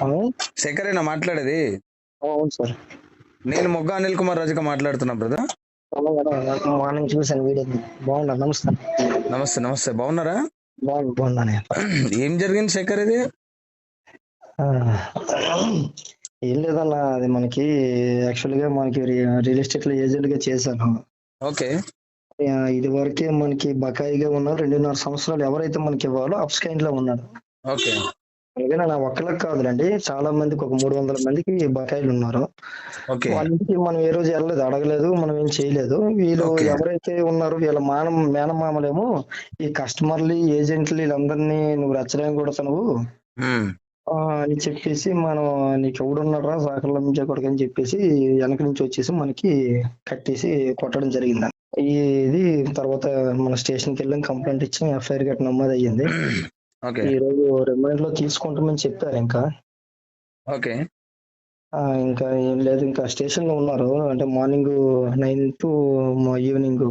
Hello శేఖరేనా మాట్లాడేది? అవును sir. నేను మొగ్గ అనిల్ కుమార్ రజక మాట్లాడుతున్నా బ్రదర్. మార్నింగ్ చూసాను వీడియో. బాగున్నా నమస్తే. నమస్తే నమస్తే. బాగున్నారా? బాగుంది బాగున్నానే ఏం జరిగింది శేఖర్ ఇది? ఏం లేదన్నా అది మనకి యాక్చువల్గా మనకి రియల్ ఎస్టేట్లో ఏజెంట్గా చేశాను. ఓకే. ఇది వరకే మనకి బకాయిగా ఉన్నారు రెండున్నర సంవత్సరాలు ఎవరైతే మనకి ఇవ్వాలో అప్స్కైండ్లో ఉన్నారు ఓకే. అలాగే నా ఒక్కరికి కాదులండి. చాలా మందికి ఒక మూడు వందల మందికి బకాయిలు ఉన్నారు. ఓకే. వాళ్ళ ఇంటికి మనం ఏ రోజు వెళ్ళలేదు అడగలేదు మనం ఏం చేయలేదు. వీళ్ళు. ఎవరైతే ఉన్నారో వీళ్ళ మాన మేనమామలేమో ఈ కస్టమర్లు ఏజెంట్లు వీళ్ళందరినీ నువ్వు రచ్చలేం ఉమ్, ఆ, అని చెప్పేసి మనం నీకు ఎవడున్నారా సాకర్ల నుంచి కొడుకు అని చెప్పేసి వెనక నుంచి వచ్చేసి మనకి కట్టేసి కొట్టడం జరిగింది ఇది తర్వాత మన స్టేషన్కి వెళ్ళాం కంప్లైంట్ ఇచ్చాం ఎఫ్ఐఆర్ గట్ట నమోదు అయ్యింది. ఈ రోజు రిమైండ్లో తీసుకుంటామని చెప్పారు ఇంకా. ఓకే. ఇంకా ఏం లేదు ఇంకా స్టేషన్లో ఉన్నారు. అంటే morning nine to evening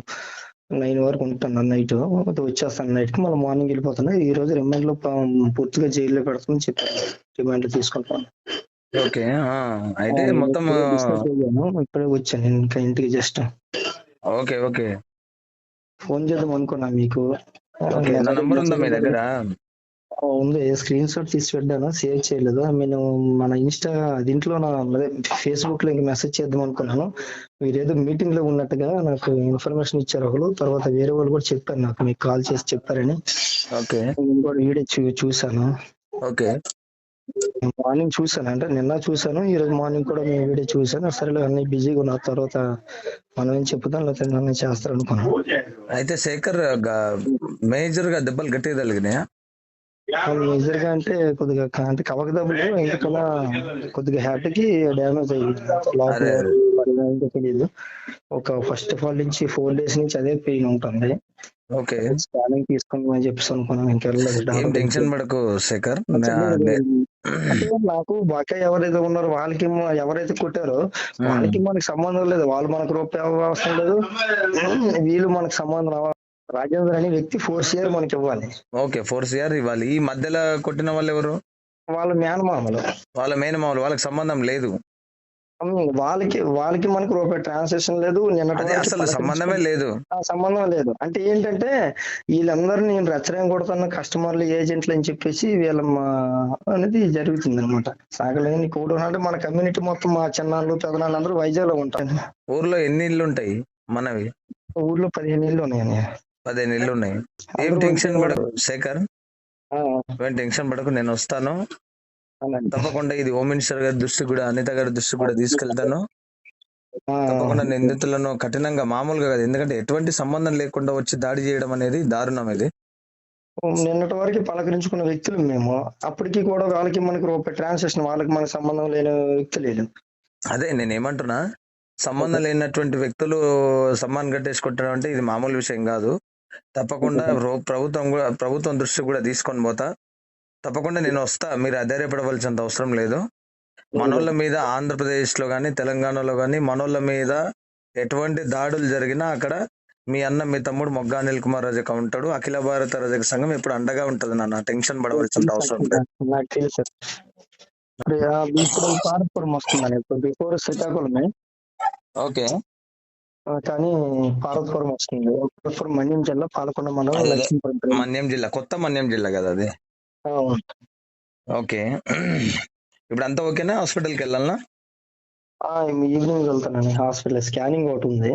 nine వరకు ఉంటాను నైట్. వచ్చేస్తాను నైట్కి మళ్ళీ మార్నింగ్ వెళ్ళిపోతాను. ఈ రోజు రిమైండ్లో పూర్తిగా జైల్లో పెడతామని చెప్పారు. రిమైండ్ తీసుకుంటాను. ఓకే అయితే మొత్తం ఇప్పుడే వచ్చాను ఇంకా ఇంటికి జస్ట్ ఓకే ఓకే. ఫోన్ చేద్దాం అనుకున్నా మీకు. నంబర్ ఉందా మీ దగ్గర? ఉంది స్క్రీన్ షాట్ తీసి పెట్టాను సేవ్ చేయలేదు. నేను మన ఇన్స్టా దీంట్లో నా అదే ఫేస్బుక్లో ఇంకా మెసేజ్ చేద్దాం అనుకున్నాను. మీరు ఏదో మీటింగ్లో ఉన్నట్టుగా నాకు ఇన్ఫర్మేషన్ ఇచ్చారు ఒకరు. తర్వాత వేరే వాళ్ళు కూడా చెప్పారు నాకు మీకు కాల్ చేసి చెప్పారని. ఓకే. కూడా వీడియో చూసాను ఓకే. మార్నింగ్ చూసాను అంటే నిన్న చూసాను ఈ రోజు మార్నింగ్ కూడా మీ వీడియో చూసాను సరేలే అన్ని బిజీగా ఉన్న తర్వాత మనం ఏం చెప్పుదాం లేకపోతే చేస్తారు అనుకున్నాను. అయితే శేఖర్ మేజర్గా దెబ్బలు గట్టిగా తగిలినాయా? మేజర్గా అంటే కొద్దిగా అంటే కవక దెబ్బలు ఇంకా కొద్దిగా హ్యాట్కి డ్యామేజ్ అయ్యింది అదే. తెలియదు ఒక ఫస్ట్ ఆఫ్ ఆల్ నుంచి ఫోర్ డేస్ నుంచి అదే పెయిన్ ఉంటుంది. ఓకే. స్కానింగ్ తీసుకుందామని చెప్పేసి అనుకున్నాను. ఇంకా వెళ్ళలేదు. ఏం డాక్టర్ టెన్షన్ పడకు శేఖర్. నాకు బాగా ఎవరైతే ఉన్నారో వాళ్ళకి ఎవరైతే కొట్టారో వాళ్ళకి మనకి సంబంధం లేదు. వాళ్ళు మనకు రూపాయి అవసరం లేదు. వీళ్ళు మనకు సంబంధం రాజేంద్ర అనే వ్యక్తి ఫోర్స్ ఇయర్ మనకి ఇవ్వాలి. ఓకే ఫోర్ సిఆర్ ఇవ్వాలి. ఈ మధ్యలో కొట్టిన వాళ్ళు ఎవరు? వాళ్ళ మేనమామలు. వాళ్ళ మేనమామలు వాళ్ళకి సంబంధం లేదు. వాళ్ళకి వాళ్ళకి మనకి రూపాయి ట్రాన్సాక్షన్ లేదు. వరకు అసలు సంబంధమే లేదు. ఆ సంబంధం లేదు. అంటే ఏంటంటే వీళ్ళందరినీ నేను రచ్చరేం కొడుతున్న కస్టమర్లు ఏజెంట్లు అని చెప్పేసి వీళ్ళ మా- అనేది జరుగుతుంది అనమాట సాగలేని కూడా అంటే మన కమ్యూనిటీ మొత్తం మా చిన్నాళ్ళు పెదనాళ్ళు అందరూ వైజాగ్లో ఉంటారు. ఊర్లో ఎన్ని ఇల్లు ఉంటాయి మనవి? ఊర్లో పదిహేను ఇళ్ళు ఉన్నాయని పదిహేను ఇల్లు ఉన్నాయి. ఏం టెన్షన్ పడకు శేఖర్? ఏం టెన్షన్ పడకు నేను వస్తాను. తప్పకుండా ఇది హోమ్ మినిస్టర్ గారి దృష్టి కూడా అనిత గారి దృష్టి కూడా తీసుకెళ్తాను. తప్పకుండా నిందితులను కఠినంగా మామూలుగా కాదు ఎందుకంటే ఎటువంటి సంబంధం లేకుండా వచ్చి దాడి చేయడం అనేది దారుణం ఇది. నిన్నటి వరకు పలకరించుకున్న వ్యక్తులు మేము. అప్పటికి కూడా వాళ్ళకి మనకి రూపాయి ట్రాన్సాక్షన్ వాళ్ళకి మనకి సంబంధం లేని వ్యక్తి లేదు. అదే నేను ఏమంటున్నా? సంబంధం లేనటువంటి వ్యక్తులు సమ్మాన్ కట్టేసుకుంటారు అంటే ఇది మామూలు విషయం కాదు. తప్పకుండా ప్రభుత్వం కూడా ప్రభుత్వం దృష్టి కూడా తీసుకొని పోతా. తప్పకుండా నేను వస్తా. మీరు అధైర్యపడవలసినంత అవసరం లేదు. మనోళ్ళ మీద ఆంధ్రప్రదేశ్లో గానీ తెలంగాణలో గానీ మనోళ్ళ మీద ఎటువంటి దాడులు జరిగినా అక్కడ మీ అన్న మీ తమ్ముడు మొగ్గ అనిల్ కుమార్ రజక ఉంటాడు. అఖిల భారత రజక సంఘం ఇప్పుడు అండగా ఉంటది నాన్న. టెన్షన్ పడవలసిన అవసరం లేదు. ఓకే. కానీ పార్వతపురం వస్తుంది. పార్వతపురం మన్యం జిల్లా పాలకొండ మండలం. లక్ష్మీపురం. మన్యం జిల్లా కొత్త మన్యం జిల్లా కదా అది? ఓకే. ఇప్పుడు అంతా ఓకేనా? హాస్పిటల్కి వెళ్ళాలనా? ఈవినింగ్ వెళ్తానండి. హాస్పిటల్ స్కానింగ్ ఒకటి ఉంది.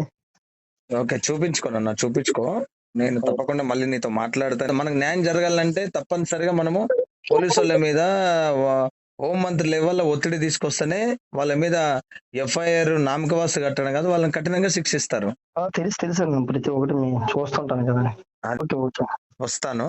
ఓకే చూపించుకోనన్నా చూపించుకో. నేను తప్పకుండా మళ్ళీ నీతో మాట్లాడతాను. మనకు న్యాయం జరగాలంటే తప్పనిసరిగా మనము పోలీసు వాళ్ళ మీద వా- హోం మంత్రి లెవెల్లో ఒత్తిడి తీసుకొస్తేనే వాళ్ళ మీద ఎఫ్ఐఆర్ నామకవాసు కట్టడం కాదు వాళ్ళని కఠినంగా శిక్షిస్తారు. తెలుసు తెలుసు ప్రతి ఒక్కటి చూస్తుంటాను కదా. వస్తాను.